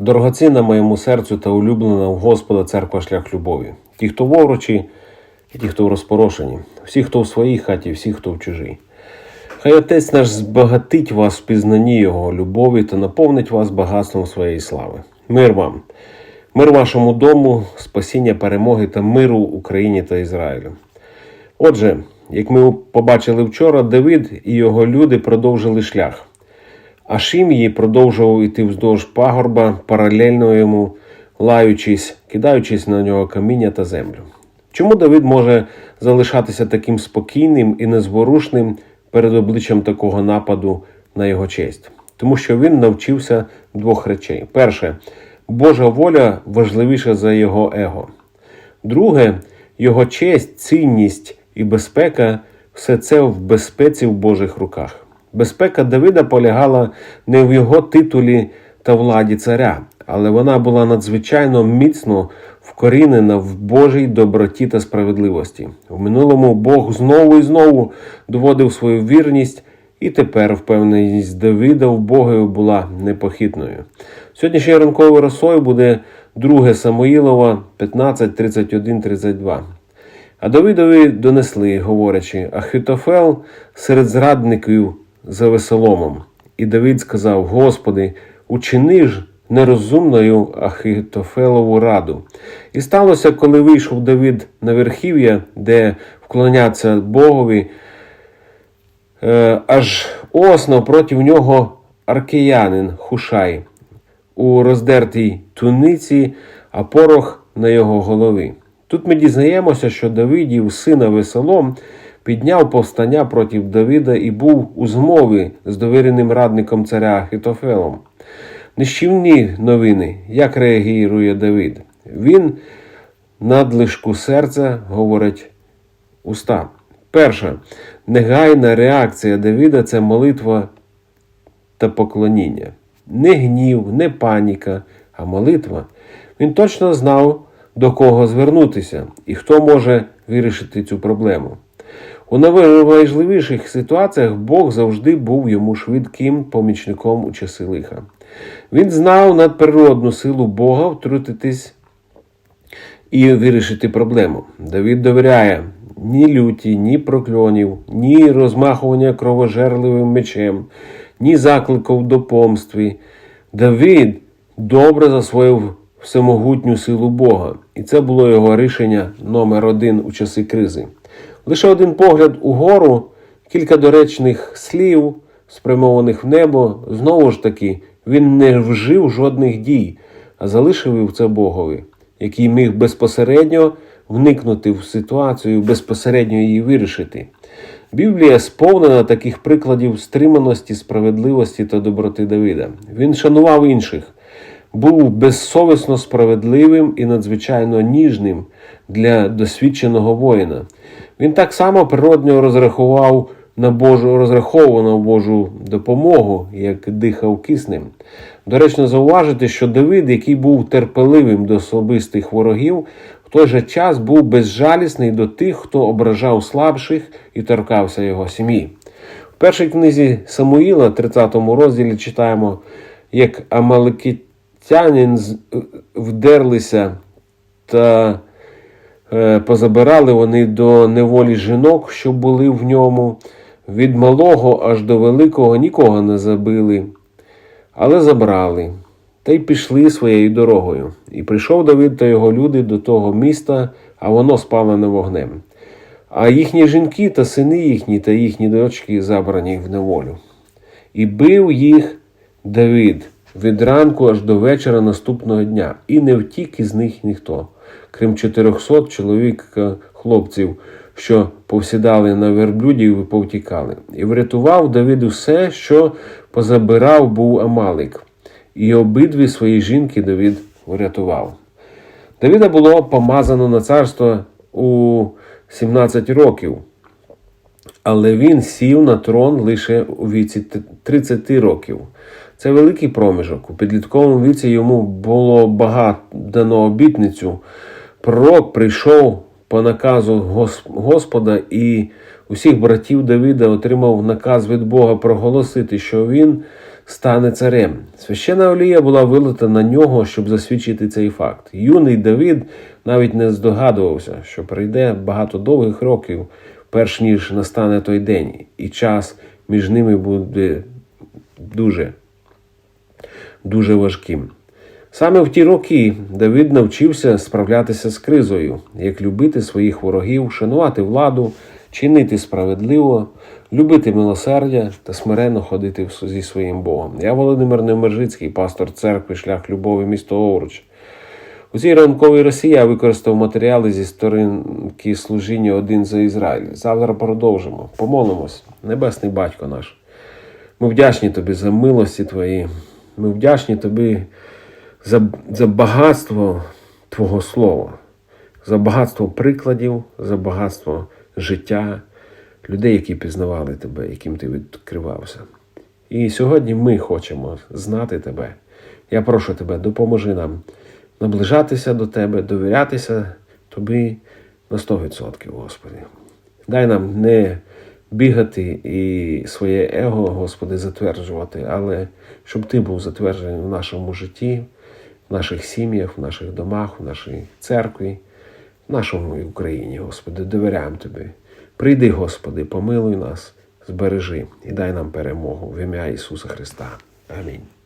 Дорогоцінна моєму серцю та улюблена в Господа церква шлях любові. Ті, хто в овручі, і ті, хто в розпорошенні, всі, хто в своїй хаті, всі, хто в чужій. Хай Отець наш збагатить вас в пізнанні Його любові та наповнить вас багатством своєї слави. Мир вам, мир вашому дому, спасіння перемоги та миру Україні та Ізраїлю. Отже, як ми побачили вчора, Давид і його люди продовжили шлях. А Шим'ї продовжував іти вздовж пагорба, паралельно йому, лаючись, кидаючись на нього каміння та землю. Чому Давид може залишатися таким спокійним і незворушним перед обличчям такого нападу на його честь? Тому що він навчився двох речей: перше, Божа воля важливіша за його его. Друге, його честь, цінність і безпека все це в безпеці в Божих руках. Безпека Давида полягала не в його титулі та владі царя, але вона була надзвичайно міцно вкорінена в Божій доброті та справедливості. В минулому Бог знову і знову доводив свою вірність, і тепер впевненість Давида в Богові була непохитною. Сьогоднішньою ранковою росою буде 2 Самоїлова 15, 31, 32. А Давидові донесли, говорячи, Ахитофел серед зрадників за веселомом. І Давид сказав: Господи, учини ж нерозумною Ахитофелову раду. І сталося, коли вийшов Давид на верхів'я, де вклоняться Богові, е, аж осно проти нього аркеянин Хушай у роздертій туниці, а порох на його голові. Тут ми дізнаємося, що Давидів, сина Весолом, підняв повстання проти Давида і був у змові з довіреним радником царя Ахітофелом. Нищівні новини, як реагує Давид. Він надлишку серця говорить уста. Перша негайна реакція Давида це молитва та поклоніння. Не гнів, не паніка, а молитва. Він точно знав, до кого звернутися і хто може вирішити цю проблему. У найважливіших ситуаціях Бог завжди був йому швидким помічником у часи лиха. Він знав надприродну силу Бога втрутитись і вирішити проблему. Давид довіряє ні люті, ні прокльонів, ні розмахування кровожерливим мечем, ні закликів до помстви. Давид добре засвоїв всемогутню силу Бога, і це було його рішення номер один у часи кризи. Лише один погляд угору, кілька доречних слів, спрямованих в небо, знову ж таки, він не вжив жодних дій, а залишив це Богові, який міг безпосередньо вникнути в ситуацію, безпосередньо її вирішити. Біблія сповнена таких прикладів стриманості, справедливості та доброти Давида. Він шанував інших, був безсовісно справедливим і надзвичайно ніжним для досвідченого воїна. Він так само природньо розрахував на Божу, розраховував Божу допомогу, як дихав киснем. Доречно зауважити, що Давид, який був терпеливим до особистих ворогів, в той же час був безжалісний до тих, хто ображав слабших і торкався його сім'ї. В першій книзі Самуїла, 30 розділі, читаємо, як Амаликитянин вдерлися та позабирали вони до неволі жінок, що були в ньому. Від малого аж до великого нікого не забили, але забрали та й пішли своєю дорогою. І прийшов Давид та його люди до того міста, а воно спалене вогнем. А їхні жінки та сини їхні та їхні дочки забрані в неволю. І бив їх Давид від ранку аж до вечора наступного дня, і не втік із них ніхто, крім 400 чоловік е, хлопців, що повсідали на верблюдів і повтікали. І врятував Давид усе, що позабирав був Амалик, і обидві свої жінки Давид врятував. Давида було помазано на царство у 17 років, але він сів на трон лише у віці 30 років. Це великий проміжок. У підлітковому віці йому було багато дано обітницю. Пророк прийшов по наказу Господа і усіх братів Давида отримав наказ від Бога проголосити, що він стане царем. Священна олія була вилита на нього, щоб засвідчити цей факт. Юний Давид навіть не здогадувався, що пройде багато довгих років, перш ніж настане той день, і час між ними буде дуже, дуже важким. Саме в ті роки Давид навчився справлятися з кризою, як любити своїх ворогів, шанувати владу, чинити справедливо, любити милосердя та смиренно ходити зі своїм Богом. Я Володимир Немержицький, пастор церкви Шлях Любові, місто Овруч. У цій ранковій Росії я використав матеріали зі сторінки служіння один за Ізраїль. Завтра продовжимо. Помолимось, Небесний Батько наш. Ми вдячні тобі за милості твої. Ми вдячні тобі за, за багатство Твого Слова, за багатство прикладів, за багатство життя, людей, які пізнавали тебе, яким ти відкривався. І сьогодні ми хочемо знати тебе. Я прошу тебе, допоможи нам наближатися до тебе, довірятися тобі на 100%, Господи. Дай нам не бігати і своє его, Господи, затверджувати, але щоб Ти був затверджений в нашому житті, в наших сім'ях, в наших домах, в нашій церкві, в нашому Україні, Господи, довіряємо Тобі. Прийди, Господи, помилуй нас, збережи і дай нам перемогу в ім'я Ісуса Христа. Амінь.